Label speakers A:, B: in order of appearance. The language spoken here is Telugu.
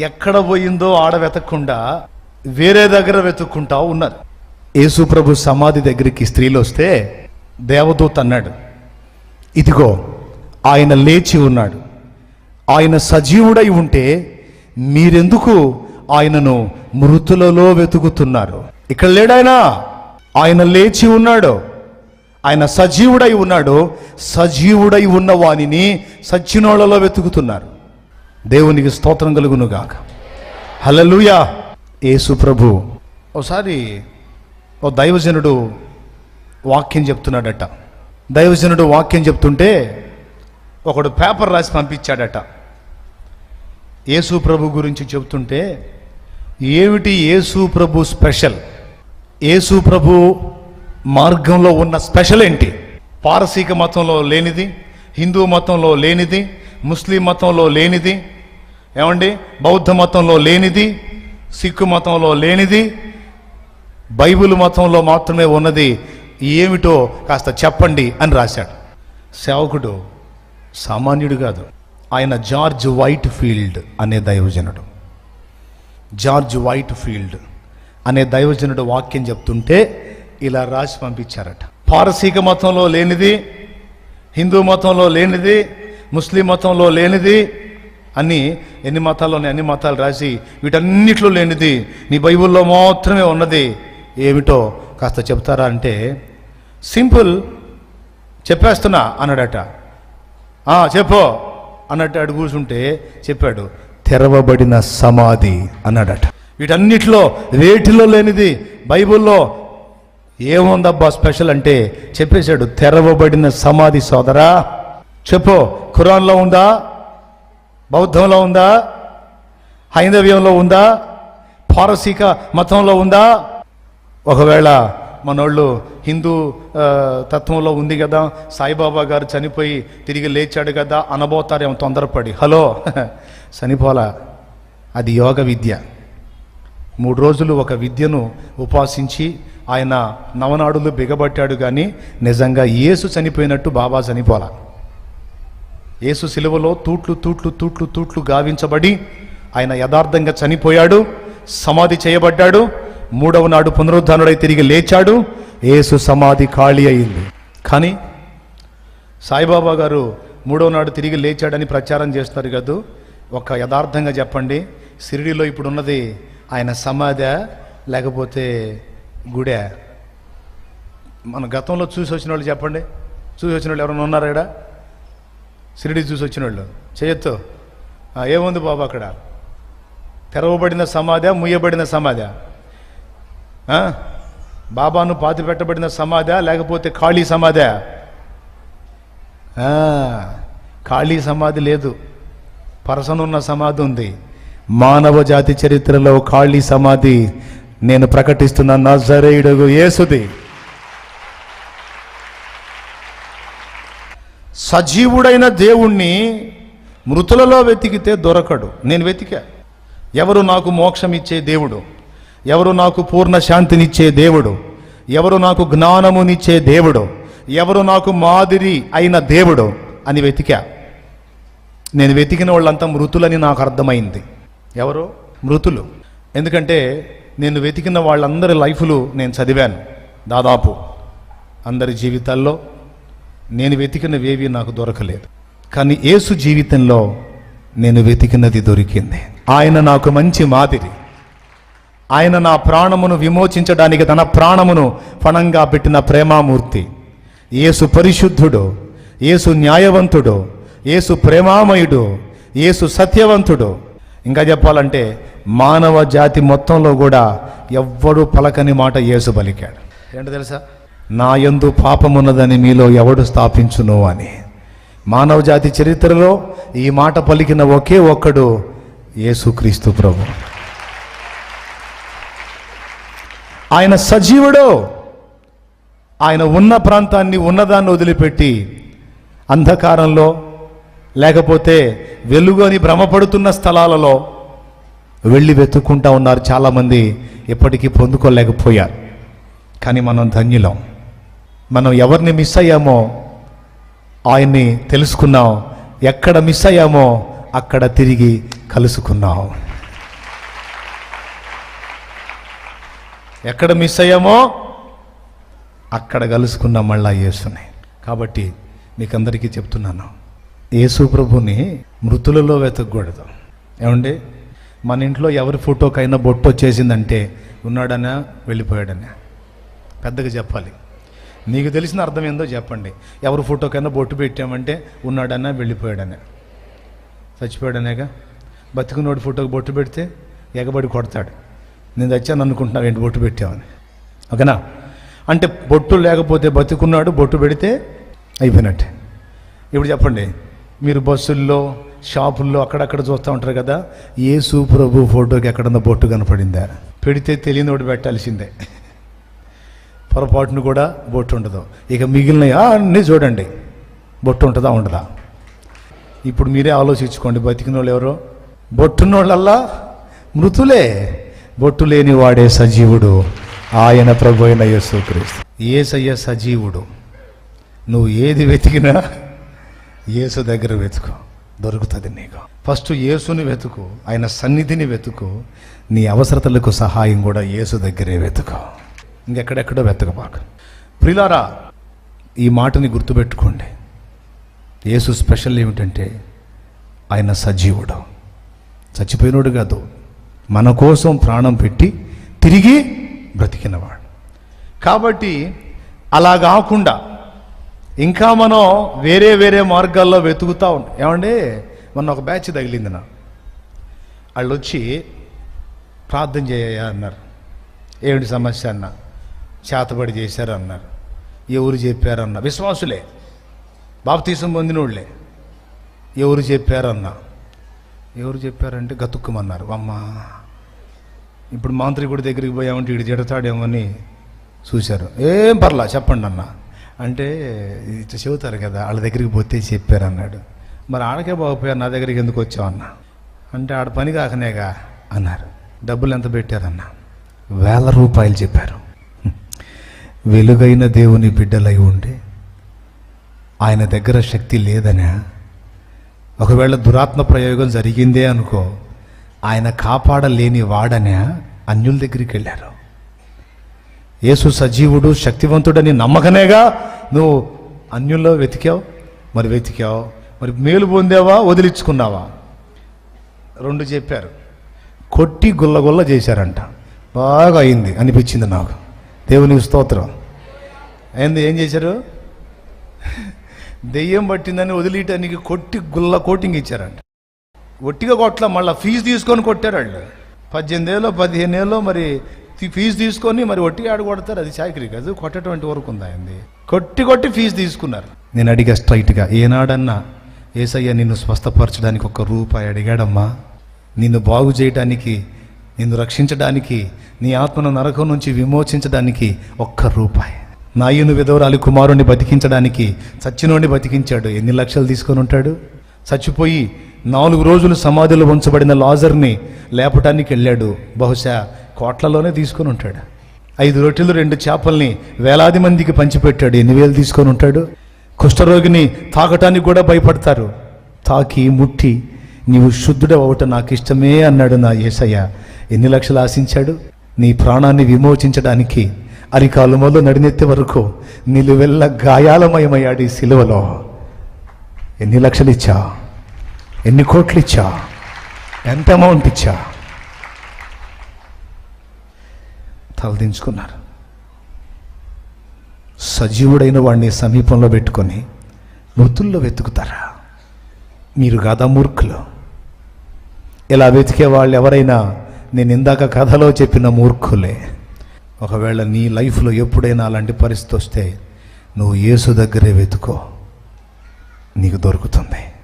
A: ఎక్కడ పోయిందో ఆడ వెతకకుండా వేరే దగ్గర వెతుక్కుంటా ఉన్నారు యేసుప్రభు సమాధి దగ్గరికి స్త్రీలు వస్తే దేవదూత అన్నాడు ఇదిగో ఆయన లేచి ఉన్నాడు. ఆయన సజీవుడై ఉంటే మీరెందుకు ఆయనను మృతులలో వెతుకుతున్నారు? ఇక్కడ లేడాయన ఆయన. లేచి ఉన్నాడు. ఆయన సజీవుడై ఉన్నాడు. సజీవుడై ఉన్న వానిని సచ్చినోళ్ళలో వెతుకుతున్నారు. దేవునికి స్తోత్రం కలుగును హలలుయా హల్లెలూయా. యేసు ప్రభు. ఒకసారి ఓ దైవజనుడు వాక్యం చెప్తున్నాడట. దైవజనుడు వాక్యం చెప్తుంటే ఒకడు పేపర్ రాసి పంపించాడట. యేసు ప్రభు గురించి చెబుతుంటే ఏమిటి యేసు ప్రభు స్పెషల్? యేసు ప్రభు మార్గంలో ఉన్న స్పెషల్ ఏంటి? పారసీక మతంలో లేనిది హిందూ మతంలో లేనిది ముస్లిం మతంలో లేనిది. ఏమండి? బౌద్ధ మతంలో లేనిది. సిక్కు మతంలో లేనిది. బైబిల్ మతంలో మాత్రమే ఉన్నది. ఏమిటో కాస్త చెప్పండి అని రాశాడు. సేవకుడు సామాన్యుడు కాదు. ఆయన జార్జ్ వైట్ ఫీల్డ్ అనే దైవజనుడు. జార్జ్ వైట్ ఫీల్డ్ అనే దైవజనుడు వాక్యం చెప్తుంటే ఇలా రాసి పంపించారట. పారసీక మతంలో లేనిది. హిందూ మతంలో లేనిది. ముస్లిం మతంలో లేనిది అని ఎన్ని మతాల్లోని అన్ని మతాలు రాసి వీటన్నిటిలో లేనిది నీ బైబిల్లో మాత్రమే ఉన్నది ఏమిటో కాస్త చెప్తారా అంటే సింపుల్ చెప్పేస్తున్నా అన్నాడట. చెప్పు అన్నట్టు అడు కూర్చుంటే చెప్పాడు తెరవబడిన సమాధి అన్నాడట. వీటన్నిటిలో వేటిలో లేనిది బైబిల్లో ఏముందబ్బా స్పెషల్ అంటే చెప్పేశాడు తెరవబడిన సమాధి సోదరా. చెప్పు. ఖురాన్లో ఉందా? బౌద్ధంలో ఉందా? హైందవ్యంలో ఉందా? పారసీక మతంలో ఉందా? ఒకవేళ మనోళ్ళు హిందూ తత్వంలో ఉంది కదా సాయిబాబా గారు చనిపోయి తిరిగి లేచాడు కదా అనబోతారేమో తొందరపడి. హలో చనిపోలా అది యోగ విద్య. మూడు రోజులు ఒక విద్యను ఉపాసించి ఆయన నవనాడులు బిగబట్టాడు కానీ నిజంగా యేసు చనిపోయినట్టు బాబా చనిపోలా యేసు సిలువలో తూట్లు తూట్లు తూట్లు తూట్లు గావించబడి ఆయన యథార్థంగా చనిపోయాడు సమాధి చేయబడ్డాడు మూడవ నాడు పునరుద్ధానుడై తిరిగి లేచాడు యేసు సమాధి ఖాళీ అయింది. కానీ సాయిబాబా గారు మూడవ నాడు తిరిగి లేచాడని ప్రచారం చేస్తున్నారు కదూ? ఒక యథార్థంగా చెప్పండి షిరిడిలో ఇప్పుడు ఉన్నది ఆయన సమాధి లేకపోతే గుడే? మన గతంలో చూసి వచ్చిన వాళ్ళు చెప్పండి చూసి వచ్చిన వాళ్ళు ఎవరైనా ఉన్నారా సిరిడి షిరిడి చూసి వచ్చిన వాళ్ళు చేయొచ్చు ఏముంది బాబు అక్కడ? తెరవబడిన సమాధి ముయ్యబడిన సమాధి? బాబాను పాతి పెట్టబడిన సమాధ లేకపోతే ఖాళీ సమాధి? ఖాళీ సమాధి లేదు. పరసనున్న సమాధి ఉంది. మానవ జాతి చరిత్రలో ఖాళీ సమాధి నేను ప్రకటిస్తున్న నజరేయుడు యేసుది. సజీవుడైన దేవుణ్ణి మృతులలో వెతికితే దొరకడు. నేను వెతికా. ఎవరు నాకు మోక్షం ఇచ్చే దేవుడు? ఎవరు నాకు పూర్ణ శాంతినిచ్చే దేవుడు? ఎవరు నాకు జ్ఞానమునిచ్చే దేవుడు? ఎవరు నాకు మాదిరి అయిన దేవుడు? అని వెతికా. నేను వెతికిన వాళ్ళంతా మృతులని నాకు అర్థమైంది. ఎవరు? మృతులు. ఎందుకంటే నేను వెతికిన వాళ్ళందరి లైఫ్లు నేను చదివాను. దాదాపు అందరి జీవితాల్లో నేను వెతికినవేవి నాకు దొరకలేదు. కానీ యేసు జీవితంలో నేను వెతికినది దొరికింది. ఆయన నాకు మంచి మాదిరి. ఆయన నా ప్రాణమును విమోచించడానికి తన ప్రాణమును ఫణంగా పెట్టిన ప్రేమామూర్తి. యేసు పరిశుద్ధుడు యేసు న్యాయవంతుడు యేసు ప్రేమామయుడు యేసు సత్యవంతుడు. ఇంకా చెప్పాలంటే మానవ జాతి మొత్తంలో కూడా ఎవ్వడు పలకని మాట యేసు పలికాడు. ఏంటో తెలుసా? నా యందు పాపమున్నదని మీలో ఎవడు స్థాపించును అని. మానవ జాతి చరిత్రలో ఈ మాట పలికిన ఒకే ఒక్కడు యేసుక్రీస్తు ప్రభు. ఆయన సజీవుడు ఆయన ఉన్న ప్రాంతాన్ని ఉన్నదాన్ని వదిలిపెట్టి అంధకారంలో లేకపోతే వెలుగు అని భ్రమపడుతున్న స్థలాలలో వెళ్ళి వెతుక్కుంటా ఉన్నారు చాలామంది ఇప్పటికీ పొందుకోలేకపోయారు. కానీ మనం ధన్యులం. మనం ఎవరిని మిస్ అయ్యామో ఆయన్ని తెలుసుకున్నాం. ఎక్కడ మిస్ అయ్యామో అక్కడ తిరిగి కలుసుకున్నాం. ఎక్కడ మిస్ అయ్యామో అక్కడ కలుసుకున్నాం మళ్ళా యేసుని. కాబట్టి మీకు అందరికీ చెప్తున్నాను. యేసు ప్రభుని మృతులలో వెతకూడదు ఏమండి? మన ఇంట్లో ఎవరి ఫోటోకైనా బొట్టు వచ్చేసిందంటే ఉన్నాడనా? వెళ్ళిపోయాడనా? పెద్దగా చెప్పాలి. నీకు తెలిసిన అర్థం ఏందో చెప్పండి. ఫోటో కన్నా బొట్టు పెట్టామంటే ఉన్నాడన్నా వెళ్ళిపోయాడనే. చచ్చిపోయాడనేగా? బతికున్నోడు ఫోటోకి బొట్టు పెడితే ఎగబడి కొడతాడు. నేను తెచ్చాను అనుకుంటున్నావు ఏంటి బొట్టు పెట్టావని. ఓకేనా? అంటే బొట్టు లేకపోతే బతుకున్నాడు బొట్టు పెడితే అయిపోయినట్టే. ఇప్పుడు చెప్పండి మీరు బస్సుల్లో షాపుల్లో అక్కడక్కడ చూస్తూ ఉంటారు కదా యేసు ప్రభు ఫోటోకి ఎక్కడన్నా బొట్టు కనపడిందా? పెడితే తెలియని తెలియనివాడు పెట్టాల్సిందే. పొరపాటును కూడా బొట్టు ఉండదు ఇక మిగిలిన అన్నీ చూడండి. బొట్టు ఉంటుందా ఉండదా? ఇప్పుడు మీరే ఆలోచించుకోండి. బతికిన వాళ్ళు ఎవరో? బొట్టున్న వాళ్ళల్లా మృతులే. బొట్టు లేని వాడే సజీవుడు. ఆయన ప్రభు అయిన యేసుక్రీస్తు. ఏసయ్య సజీవుడు. నువ్వు ఏది వెతికినా యేసు దగ్గర వెతుకు. దొరుకుతుంది నీకు. ఫస్ట్ యేసుని వెతుకు. ఆయన సన్నిధిని వెతుకు. నీ అవసరతలకు సహాయం కూడా యేసు దగ్గరే వెతుకు. ఇంకెక్కడెక్కడో వెతకబాక. ప్రిలారా ఈ మాటని గుర్తుపెట్టుకోండి. యేసు స్పెషల్ ఏమిటంటే ఆయన సజీవుడు. చచ్చిపోయినోడు కాదు మన కోసం ప్రాణం పెట్టి తిరిగి బ్రతికినవాడు. కాబట్టి అలా కాకుండా ఇంకా మనం వేరే వేరే మార్గాల్లో వెతుకుతా ఉంటాం ఏమండి మొన్న ఒక బ్యాచ్ తగిలింది నా. వాళ్ళు వచ్చి ప్రార్థన చేయ అన్నారు. ఏమిటి సమస్య అన్నా. చేతబడి చేశారు అన్నారు ఎవరు చెప్పారన్న విశ్వాసులే. బాప్తీసం పొందినోళ్ళే. ఎవరు చెప్పారన్న ఎవరు చెప్పారంటే గతుక్కుమన్నారు. అమ్మా ఇప్పుడు మాంత్రికుడి దగ్గరికి పోయామంటే ఇటు జడతాడేమని చూశారు. ఏం పర్లా చెప్పండి అన్న. అంటే ఇట్లా చెబుతారు కదా వాళ్ళ దగ్గరికి పోతే చెప్పారు అన్నాడు మరి ఆడకే బాగుపోయారు నా దగ్గరికి ఎందుకు వచ్చావన్న అంటే ఆడ పని కాకనేగా అన్నారు. డబ్బులు ఎంత పెట్టారన్న? వేల రూపాయలు చెప్పారు. వెలుగైన దేవుని బిడ్డలై ఉండి. ఆయన దగ్గర శక్తి లేదనే. ఒకవేళ దురాత్మ ప్రయోగం జరిగిందే అనుకో ఆయన కాపాడలేని వాడనే అన్యుల దగ్గరికి వెళ్ళారు. యేసు సజీవుడు శక్తివంతుడని నమ్మకనేగా నువ్వు అన్యుల్లో వెతికావు మరి వెతికావు మరి మేలు పొందావా వదిలించుకున్నావా? రెండు చెప్పారు. కొట్టి గుల్లగుల్ల చేశారంట. బాగా అయింది అనిపించింది నాకు. దేవునికి స్తోత్రం. అయింది ఏం చేశారు? దెయ్యం పట్టిందని వదిలేయటానికి కొట్టి గుల్ల కోటింగ్ ఇచ్చారంట. ఒట్టిగా కొట్ల మళ్ళీ ఫీజు తీసుకొని కొట్టారు వాళ్ళు. పద్దెనిమిది ఏళ్ళు పదిహేను ఏళ్ళు మరి ఫీజు తీసుకొని మరి ఒట్టి ఆడు కొడతారు. అది చాకరీ కాదు కొట్టేటువంటి వరకు ఉందా అయింది కొట్టి కొట్టి ఫీజు తీసుకున్నారు. నేను అడిగా స్ట్రైట్గా ఏనాడన్నా ఏసయ్య నిన్ను స్వస్థపరచడానికి ఒక రూపాయి అడిగాడమ్మా? నిన్ను బాగు చేయడానికి నిన్ను రక్షించడానికి నీ ఆత్మను నరకం నుంచి విమోచించడానికి ఒక్క రూపాయి. నాయును విధవరాలి కుమారుణ్ణి బతికించడానికి చచ్చినోడిని బతికించాడు. ఎన్ని లక్షలు తీసుకొని ఉంటాడు? చచ్చిపోయి నాలుగు రోజులు సమాధిలో ఉంచబడిన లాజర్ని లేపటానికి వెళ్ళాడు. బహుశా కోట్లలోనే తీసుకొని ఉంటాడు. ఐదు రొట్టెలు రెండు చేపల్ని వేలాది మందికి పంచిపెట్టాడు. ఎన్ని వేలు తీసుకొని ఉంటాడు? కుష్ఠరోగిని తాకటానికి కూడా భయపడతారు. తాకి ముట్టి నీవు శుద్ధుడు అవట నాకు ఇష్టమే అన్నాడు నా ఏసయ్య ఎన్ని లక్షలు ఆశించాడు? నీ ప్రాణాన్ని విమోచించడానికి అరికాలు మొదలు నడినెత్తే వరకు నిలువెల్ల గాయాలమయమయ్యాడు ఈ సిలువలో. ఎన్ని లక్షలు ఇచ్చా ఎన్ని కోట్లు ఇచ్చా ఎంత అమౌంట్ ఇచ్చా? తలదించుకున్నారు సజీవుడైన వాడిని సమీపంలో పెట్టుకొని మృతుల్లో వెతుకుతారా? మీరు కాదా మూర్ఖులు? ఇలా వెతికే వాళ్ళు ఎవరైనా నేను ఇందాక కథలో చెప్పిన మూర్ఖులే. ఒకవేళ నీ లైఫ్లో ఎప్పుడైనా అలాంటి పరిస్థితి వస్తే నువ్వు యేసు దగ్గరే వెతుకో. నీకు దొరుకుతుంది.